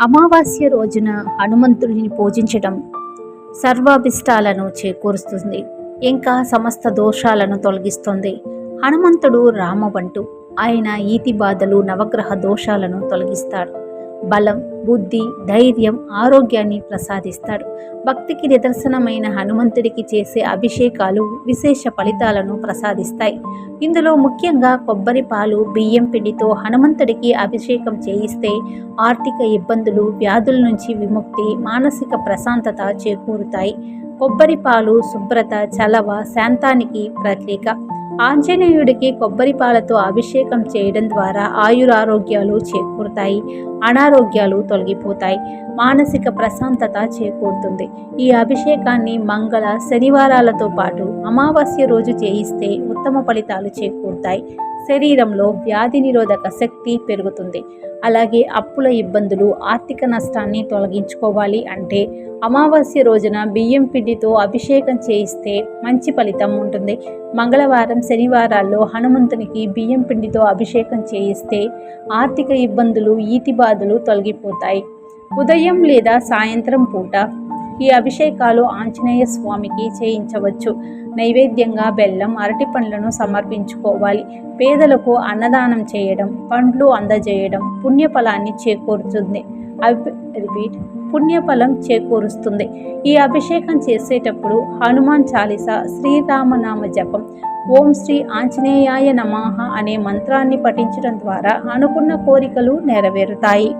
అమావాస్య రోజున హనుమంతుడిని పూజించడం సర్వాభిష్టాలను చేకూరుస్తుంది. ఇంకా సమస్త దోషాలను తొలగిస్తుంది. హనుమంతుడు రామవంటు ఆయన ఈతి బాధలు నవగ్రహ దోషాలను తొలగిస్తాడు. బలం బుద్ధి ధైర్యం ఆరోగ్యాన్ని ప్రసాదిస్తాడు. భక్తికి నిదర్శనమైన హనుమంతుడికి చేసే అభిషేకాలు విశేష ఫలితాలను ప్రసాదిస్తాయి. ఇందులో ముఖ్యంగా కొబ్బరి పాలు బియ్యం పిండితో హనుమంతుడికి అభిషేకం చేయిస్తే ఆర్థిక ఇబ్బందులు వ్యాధుల నుంచి విముక్తి మానసిక ప్రశాంతత చేకూరుతాయి. కొబ్బరి పాలు శుభ్రత చలవ శాంతానికి ప్రతీక ఆంజనేయుడికి కొబ్బరి పాలతో అభిషేకం చేయడం ద్వారా ఆయురారోగ్యాలు చేకూరుతాయి అనారోగ్యాలు తొలగిపోతాయి మానసిక ప్రశాంతత చేకూరుతుంది. ఈ అభిషేకాన్ని మంగళ శనివారాలతో పాటు అమావాస్య రోజు చేయిస్తే ఉత్తమ ఫలితాలు చేకూరుతాయి. శరీరంలో వ్యాధి నిరోధక శక్తి పెరుగుతుంది. అలాగే అప్పుల ఇబ్బందులు ఆర్థిక నష్టాన్ని తొలగించుకోవాలి అంటే అమావాస్య రోజున బియ్యం పిండితో అభిషేకం చేయిస్తే మంచి ఫలితం ఉంటుంది. మంగళవారం శనివారాల్లో హనుమంతునికి బియ్యం పిండితో అభిషేకం చేయిస్తే ఆర్థిక ఇబ్బందులు ఈతి బాధలు తొలగిపోతాయి. ఉదయం లేదా సాయంత్రం పూట ఈ అభిషేకాలు ఆంజనేయ స్వామికి చేయించవచ్చు. నైవేద్యంగా బెల్లం అరటి పండ్లను సమర్పించుకోవాలి. పేదలకు అన్నదానం చేయడం పండ్లు అందజేయడం పుణ్యఫలాన్ని చేకూరుతుంది. రిపీట్ పుణ్యఫలం చేకూరుస్తుంది. ఈ అభిషేకం చేసేటప్పుడు హనుమాన్ చాలీస శ్రీరామనామ జపం ఓం శ్రీ ఆంజనేయాయ నమః అనే మంత్రాన్ని పఠించడం ద్వారా అనుకున్న కోరికలు నెరవేరుతాయి.